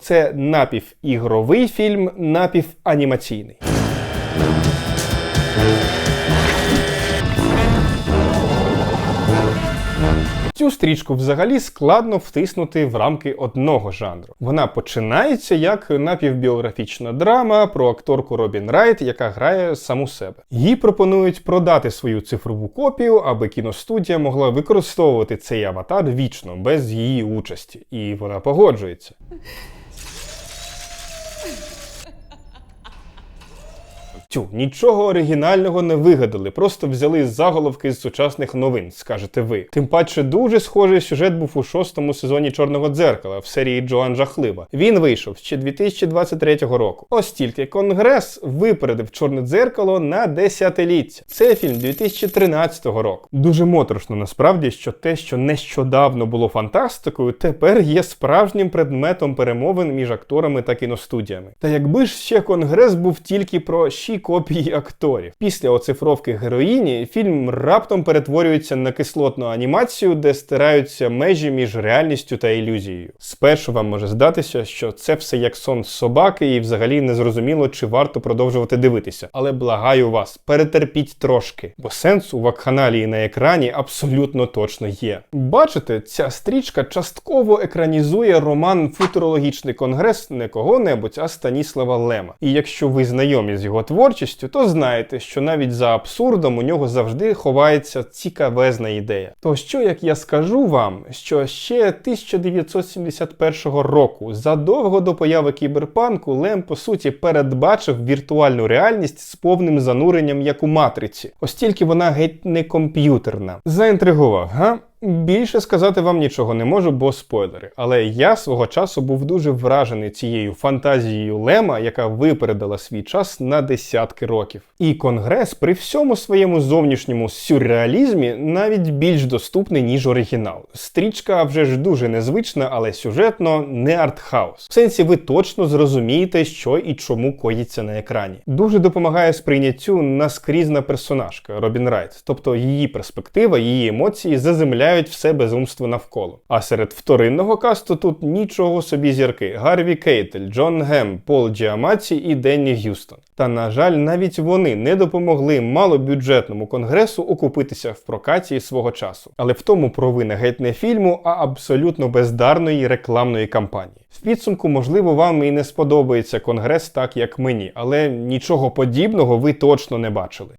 Це напівігровий фільм, напіванімаційний. Цю стрічку взагалі складно втиснути в рамки одного жанру. Вона починається як напівбіографічна драма про акторку Робін Райт, яка грає саму себе. Їй пропонують продати свою цифрову копію, аби кіностудія могла використовувати цей аватар вічно, без її участі. І вона погоджується. Thank you. Тю, нічого оригінального не вигадали, просто взяли заголовки з сучасних новин, скажете ви. Тим паче дуже схожий сюжет був у шостому сезоні Чорного дзеркала в серії Джоан Жахлива. Він вийшов ще 2023 року. Ось тільки Конгрес випередив Чорне дзеркало на десятиліття. Це фільм 2013 року. Дуже моторошно насправді, що те, що нещодавно було фантастикою, тепер є справжнім предметом перемовин між акторами та кіностудіями. Та якби ж ще конгрес був тільки про ші копії акторів. Після оцифровки героїні фільм раптом перетворюється на кислотну анімацію, де стираються межі між реальністю та ілюзією. Спершу вам може здатися, що це все як сон собаки, і взагалі не зрозуміло, чи варто продовжувати дивитися. Але благаю вас, перетерпіть трошки, бо сенс у вакханалії на екрані абсолютно точно є. Бачите, ця стрічка частково екранізує роман Футурологічний конгрес не кого-небудь, а Станіслава Лема. І якщо ви знайомі з його творчістю, то знаєте, що навіть за абсурдом у нього завжди ховається цікавезна ідея. То що як я скажу вам, що ще 1971 року, задовго до появи кіберпанку, Лем по суті передбачив віртуальну реальність з повним зануренням як у матриці, ось вона геть не комп'ютерна. Заінтригував, га? Більше сказати вам нічого не можу, бо спойлери. Але я свого часу був дуже вражений цією фантазією Лема, яка випередила свій час на десятки років. І конгрес при всьому своєму зовнішньому сюрреалізмі навіть більш доступний, ніж оригінал. Стрічка вже ж дуже незвична, але сюжетно не артхаус. В сенсі ви точно зрозумієте, що і чому коїться на екрані. Дуже допомагає сприйняттю наскрізна персонажка Робін Райт, тобто її перспектива, її емоції заземляють все безумство навколо. А серед вторинного касту тут нічого собі зірки: Гарві Кейтель, Джон Гем, Пол Джіамаці і Денні Г'юстон. Та на жаль, навіть вони не допомогли малобюджетному конгресу окупитися в прокаті свого часу. Але в тому провина геть не фільму, а абсолютно бездарної рекламної кампанії. В підсумку, можливо, вам і не сподобається конгрес так, як мені, але нічого подібного ви точно не бачили.